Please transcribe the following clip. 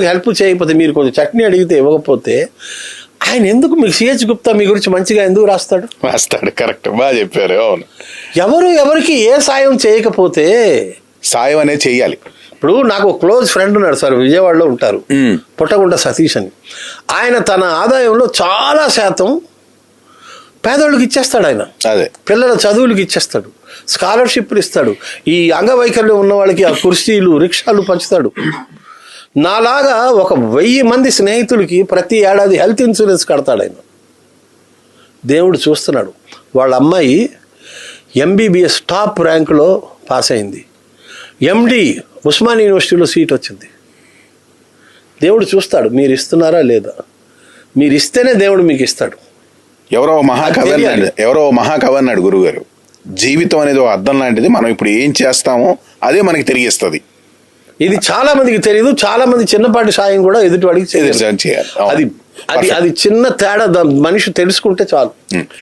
Help చేయకపోతే మీరు కొంచెం చట్నీ అడిగితే ఇవ్వకపోతే ఆయన ఎందుకు మీకు సిహెచ్ గుప్తా మీ గురించి మంచిగా ఎందుకు రాస్తాడు? వస్తాడు కరెక్ట్ బాగా చెప్పారు అవును. ఎవరు ఎవరికి ఏ సాయం చేయకపోతే సాయం అనేది చెయ్యాలి. ఇప్పుడు నాకు క్లోజ్ ఫ్రెండ్ ఉన్నాడు సార్ విజయవాడలో ఉంటారు. మ్మ్. పుట్టగుంట సతీష్ అని. ఆయన తన ఆదాయంలో చాలా శాతం పేదోళ్ళకి ఇచ్చేస్తాడు ఆయన. అదే. పిల్లల చదువులకు ఇచ్చేస్తాడు. స్కాలర్షిప్లు ఇస్తాడు. ఈ అంగవైకల్యం ఉన్న వాళ్ళకి ఆ కుర్చీలు రిక్షాలు పంచుతాడు. నాలాగా ఒక వెయ్యి మంది స్నేహితులకి ప్రతి ఏడాది హెల్త్ ఇన్సూరెన్స్ కడతాడు ఆయన. దేవుడు చూస్తున్నాడు. వాళ్ళ అమ్మాయి ఎంబీబీఎస్ టాప్ ర్యాంకులో పాస్ అయింది. ఎండి ఉస్మాన్ యూనివర్సిటీలో సీట్ వచ్చింది. దేవుడు చూస్తాడు మీరు ఇస్తున్నారా లేదా? మీరు ఇస్తేనే దేవుడు మీకు ఇస్తాడు. ఎవరో మహాకవి. అన్నాడు ఎవరో మహాకవి అన్నాడు గురుగారు జీవితం అనేది అర్థం లాంటిది మనం ఇప్పుడు ఏం చేస్తామో అదే మనకి తిరిగిస్తుంది ఇది చాలా మందికి తెలియదు చాలా మంది చిన్నపాటి సాయం కూడా ఎదుటి వాడికి చేయరు. చేయాలి. అది అది అది చిన్న తేడా మనిషి తెలుసుకుంటే చాలు.